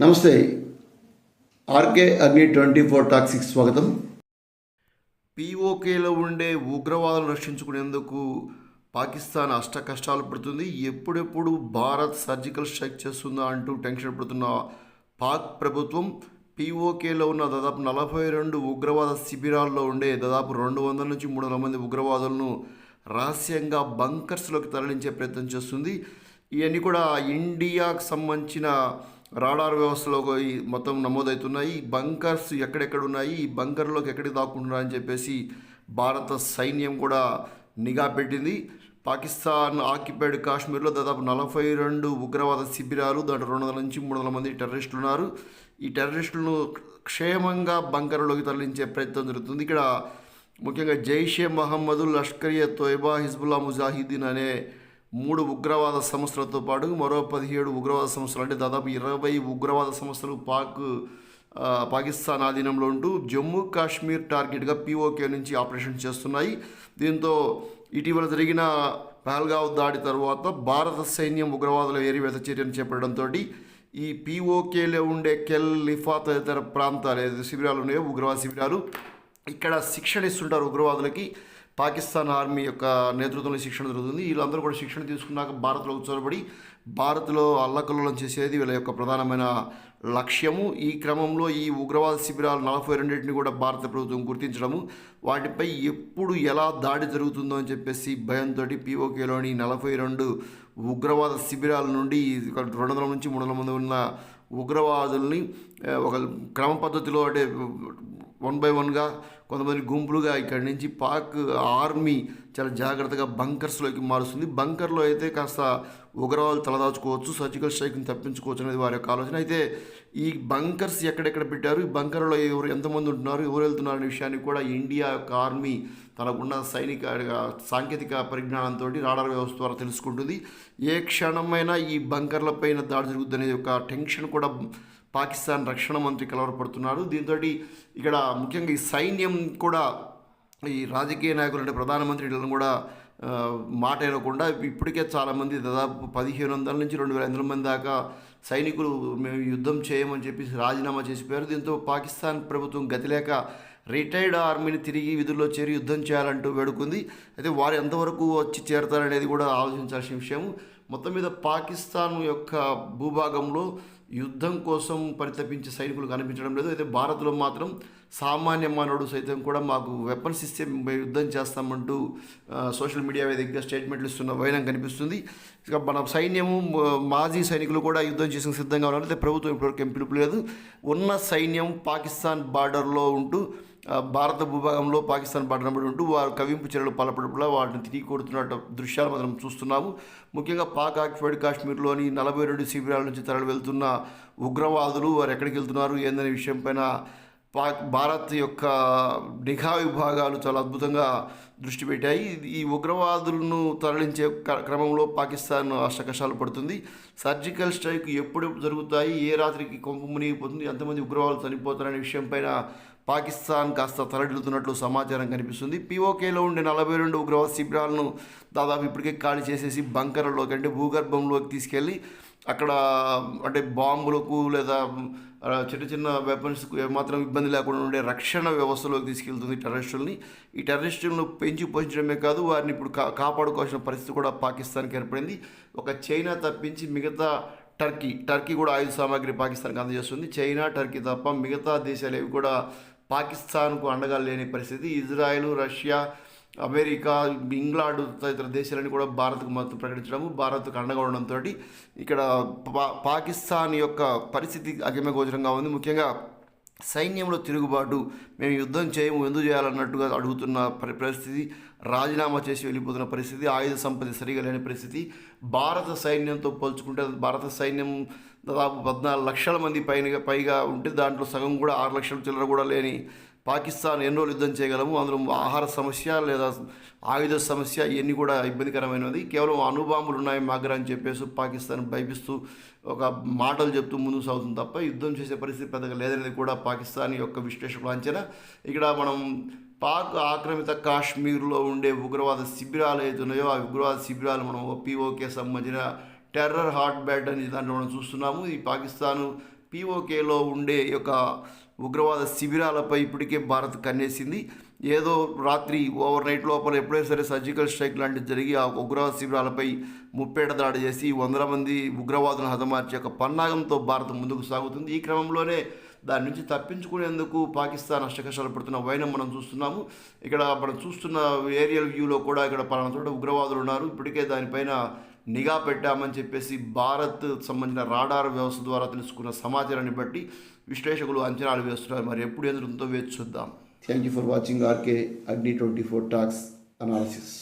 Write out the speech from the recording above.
నమస్తే. RK Agni twenty four toxic స్వాగతం. పీఓకేలో ఉండే ఉగ్రవాదులను రక్షించుకునేందుకు పాకిస్తాన్ అష్ట కష్టాలు పడుతుంది. ఎప్పుడెప్పుడు భారత్ సర్జికల్ స్ట్రైక్ చేస్తుందా అంటూ టెన్షన్ పడుతున్న పాక్ ప్రభుత్వం పీఓకేలో ఉన్న దాదాపు నలభై రెండు ఉగ్రవాద శిబిరాల్లో ఉండే దాదాపు రెండు వందల నుంచి మూడు వందల మంది ఉగ్రవాదులను రహస్యంగా బంకర్స్లోకి తరలించే ప్రయత్నం చేస్తుంది. ఇవన్నీ కూడా ఇండియాకు సంబంధించిన రాడార్ వ్యవస్థలో ఈ మొత్తం నమోదవుతున్నాయి. బంకర్స్ ఎక్కడెక్కడ ఉన్నాయి ఈ బంకర్లోకి ఎక్కడికి దాక్కుంటున్నారు అని చెప్పేసి భారత సైన్యం కూడా నిఘా పెట్టింది. పాకిస్తాన్ ఆక్యుపైడ్ కాశ్మీర్లో దాదాపు నలభై రెండు ఉగ్రవాద శిబిరాలు దాంట్లో రెండు వందల నుంచి మూడు వందల మంది టెర్రరిస్టులు ఉన్నారు ఈ టెర్రరిస్టులను క్షేమంగా బంకర్లోకి తరలించే ప్రయత్నం జరుగుతుంది. ఇక్కడ ముఖ్యంగా జైషే మహమ్మదు లష్కరియే తోయబా హిజ్బుల్లా ముజాహిద్దీన్ అనే మూడు ఉగ్రవాద సంస్థలతో పాటు మరో పదిహేడు ఉగ్రవాద సంస్థలు అంటే దాదాపు ఇరవై ఉగ్రవాద సంస్థలు పాక్ పాకిస్తాన్ ఆధీనంలో ఉంటూ జమ్మూ కాశ్మీర్ టార్గెట్గా పీఓకే నుంచి ఆపరేషన్ చేస్తున్నాయి. దీంతో ఇటీవల జరిగిన పహల్గావ్ దాడి తర్వాత భారత సైన్యం ఉగ్రవాదుల ఏరివేత చర్యను చేపట్టడంతో ఈ పీఓకేలో ఉండే కెల్ లిఫా తదితర ప్రాంతాలు శిబిరాలు ఉన్నాయో ఉగ్రవాద శిబిరాలు ఇక్కడ శిక్షణ ఇస్తుంటారు ఉగ్రవాదులకి. పాకిస్తాన్ ఆర్మీ యొక్క నేతృత్వంలో శిక్షణ జరుగుతుంది. వీళ్ళందరూ కూడా శిక్షణ తీసుకున్నాక భారత్లో చొరబడి భారత్లో అల్లకల్లోలం చేసేది వీళ్ళ యొక్క ప్రధానమైన లక్ష్యము. ఈ క్రమంలో ఈ ఉగ్రవాద శిబిరాలు నలభై రెండింటిని కూడా భారత ప్రభుత్వం గుర్తించడము. వాటిపై ఎప్పుడు ఎలా దాడి జరుగుతుందో అని చెప్పేసి భయంతో పీఓకేలోని నలభై రెండు ఉగ్రవాద శిబిరాల నుండి రెండు వందల నుంచి మూడు వందల మంది ఉన్న ఉగ్రవాదుల్ని ఒక క్రమ పద్ధతిలో అంటే వన్ బై వన్గా కొంతమంది గుంపులుగా ఇక్కడి నుంచి పాక్ ఆర్మీ చాలా జాగ్రత్తగా బంకర్స్లోకి మారుస్తుంది. బంకర్లో అయితే కాస్త ఉగ్రవాదులు తలదాచుకోవచ్చు సర్జికల్ స్ట్రైక్ని తప్పించుకోవచ్చు అనేది వారి యొక్క ఆలోచన. అయితే ఈ బంకర్స్ ఎక్కడెక్కడ పెట్టారు? ఈ బంకర్లో ఎవరు ఎంతమంది ఉంటున్నారు? ఎవరు వెళ్తున్నారు అనే విషయాన్ని కూడా ఇండియా యొక్క ఆర్మీ తనకున్న సైనిక సాంకేతిక పరిజ్ఞానంతో రాడార్ వ్యవస్థ ద్వారా తెలుసుకుంటుంది. ఏ క్షణమైనా ఈ బంకర్లపైన దాడి జరుగుతుంది అనే ఒక టెన్షన్ కూడా పాకిస్తాన్ రక్షణ మంత్రి కలవరపడుతున్నారు దీంతో ఇక్కడ ముఖ్యంగా ఈ సైన్యం కూడా ఈ రాజకీయ నాయకులు అంటే ప్రధానమంత్రి వీళ్ళని కూడా మాట వినకుండా ఇప్పటికే చాలామంది దాదాపు పదిహేను వందల నుంచి రెండు వేల ఐదు వందల మంది దాకా సైనికులు మేము యుద్ధం చేయమని చెప్పేసి రాజీనామా చేసిపోయారు. దీంతో పాకిస్తాన్ ప్రభుత్వం గతిలేక రిటైర్డ్ ఆర్మీని తిరిగి విధుల్లో చేరి యుద్ధం చేయాలంటూ వేడుకుంది. అయితే వారు ఎంతవరకు వచ్చి చేరతారనేది కూడా ఆలోచించాల్సిన విషయం. మొత్తం మీద పాకిస్తాన్ యొక్క భూభాగంలో యుద్ధం కోసం పరితపించే సైనికులు కనిపించడం లేదు. అయితే భారత్లో మాత్రం సామాన్య మానవుడు సైతం కూడా మాకు వెపన్స్ ఇస్తే మేము యుద్ధం చేస్తామంటూ సోషల్ మీడియా వేదికగా స్టేట్మెంట్లు ఇస్తున్న వైనం కనిపిస్తుంది. ఇక మన సైన్యము మాజీ సైనికులు కూడా యుద్ధం చేసిన సిద్ధంగా ఉన్నారు. అయితే ప్రభుత్వం ఇప్పటివరకు ఏం పిలుపు లేదు. ఉన్న సైన్యం పాకిస్తాన్ బార్డర్లో ఉంటూ భారత భూభాగంలో పాకిస్తాన్ బార్డర్ వెంబడి ఉంటూ వారు కవింపు చర్యలు పాల్పడకుండా వాటిని తిరిగి కొడుతున్న దృశ్యాలు మనం చూస్తున్నాము. ముఖ్యంగా పాక్ ఆక్యుపైడ్ కాశ్మీర్లోని నలభై రెండు శిబిరాల నుంచి తరలి వెళ్తున్న ఉగ్రవాదులు వారు ఎక్కడికి వెళ్తున్నారు ఏందనే విషయం పైన పాక్ భారత్ యొక్క నిఘా విభాగాలు చాలా అద్భుతంగా దృష్టి పెట్టాయి. ఈ ఉగ్రవాదులను తరలించే క- క్రమంలో పాకిస్తాన్ అష్టకషాలు పడుతుంది. సర్జికల్ స్ట్రైక్ ఎప్పుడు జరుగుతాయి? ఏ రాత్రికి కొంపు మునిగిపోతుంది? ఎంతమంది ఉగ్రవాదులు చనిపోతారనే విషయం పైన పాకిస్తాన్ కాస్త తరలిడుతున్నట్లు సమాచారం కనిపిస్తుంది. పీఓకేలో ఉండే నలభై రెండు ఉగ్రవాద శిబిరాలను దాదాపు ఇప్పటికే ఖాళీ చేసేసి బంకర్లోకి అంటే భూగర్భంలోకి తీసుకెళ్ళి అక్కడ అంటే బాంబులకు లేదా చిన్న చిన్న వెపన్స్కు ఏమాత్రం ఇబ్బంది లేకుండా ఉండే రక్షణ వ్యవస్థలోకి తీసుకెళ్తుంది టెర్రరిస్టులని ఈ టెర్రరిస్టులను పెంచి పోషించడమే కాదు వారిని ఇప్పుడు కా కాపాడుకోవాల్సిన పరిస్థితి కూడా పాకిస్తాన్కి ఏర్పడింది. ఒక చైనా తప్పించి మిగతా టర్కీ టర్కీ కూడా ఆయుధ సామాగ్రి పాకిస్తాన్కి అందజేస్తుంది. చైనా టర్కీ తప్ప మిగతా దేశాలు ఏవి కూడా పాకిస్తాన్కు అండగా లేని పరిస్థితి. ఇజ్రాయెల్ రష్యా అమెరికా ఇంగ్లాండ్ తదితర దేశాలని కూడా భారత్కు మద్దతు ప్రకటించడము భారత్కు అండగా ఉండడంతో ఇక్కడ పా పాకిస్తాన్ యొక్క పరిస్థితి అగమ్యగోచరంగా ఉంది. ముఖ్యంగా సైన్యంలో తిరుగుబాటు మేము యుద్ధం చేయము ఎందుకు చేయాలన్నట్టుగా అడుగుతున్న పరిస్థితి రాజీనామా చేసి వెళ్ళిపోతున్న పరిస్థితి ఆయుధ సంపద సరిగా లేని పరిస్థితి. భారత సైన్యంతో పోల్చుకుంటే భారత సైన్యం దాదాపు పద్నాలుగు లక్షల మంది పైన పైగా ఉంటే దాంట్లో సగం కూడా ఆరు లక్షల చిల్లర కూడా లేని పాకిస్తాన్ ఎన్నో యుద్ధం చేయగలము అందులో ఆహార సమస్య లేదా ఆయుధ సమస్య ఇవన్నీ కూడా ఇబ్బందికరమైనది. కేవలం అణుబాంబులు ఉన్నాయి మా అని చెప్పేసి పాకిస్తాన్ భయపిస్తూ ఒక మాటలు చెప్తూ ముందుకు సాగుతుంది తప్ప యుద్ధం చేసే పరిస్థితి పెద్దగా లేదనేది కూడా పాకిస్తాన్ యొక్క విశ్లేషకుల అంచనా. ఇక్కడ మనం పాక్ ఆక్రమిత కాశ్మీర్లో ఉండే ఉగ్రవాద శిబిరాలు ఏదైతే ఉన్నాయో ఆ ఉగ్రవాద శిబిరాలు మనం పీఓకే సంబంధించిన టెర్రర్ హాట్ బ్యాట్ అని దాంట్లో మనం చూస్తున్నాము. ఈ పాకిస్తాన్ పీఓకేలో ఉండే యొక్క ఉగ్రవాద శిబిరాలపై ఇప్పటికే భారత్ కన్నేసింది. ఏదో రాత్రి ఓవర్ నైట్ లోపల ఎప్పుడైనా సరే సర్జికల్ స్ట్రైక్ లాంటివి జరిగి ఆ ఉగ్రవాద శిబిరాలపై ముప్పేట దాడి చేసి వందల మంది ఉగ్రవాదులను హతమార్చే ఒక పన్నాగంతో భారత్ ముందుకు సాగుతుంది. ఈ క్రమంలోనే దాని నుంచి తప్పించుకునేందుకు పాకిస్తాన్ అష్టకష్టాలు పడుతున్న వైనం మనం చూస్తున్నాము. ఇక్కడ మనం చూస్తున్న ఏరియల్ వ్యూలో కూడా ఇక్కడ పలానా చోట ఉగ్రవాదులు ఉన్నారు. ఇప్పటికే దానిపైన నిఘా పెట్టామని చెప్పేసి భారత్ సంబంధించిన రాడార్ వ్యవస్థ ద్వారా తెలుసుకున్న సమాచారాన్ని బట్టి విశ్లేషకులు అంచనాలు వేస్తున్నారు. మరి ఎప్పుడు ఎదురుతో వేచి చూద్దాం. Thank you for watching RK Agni twenty four talks analysis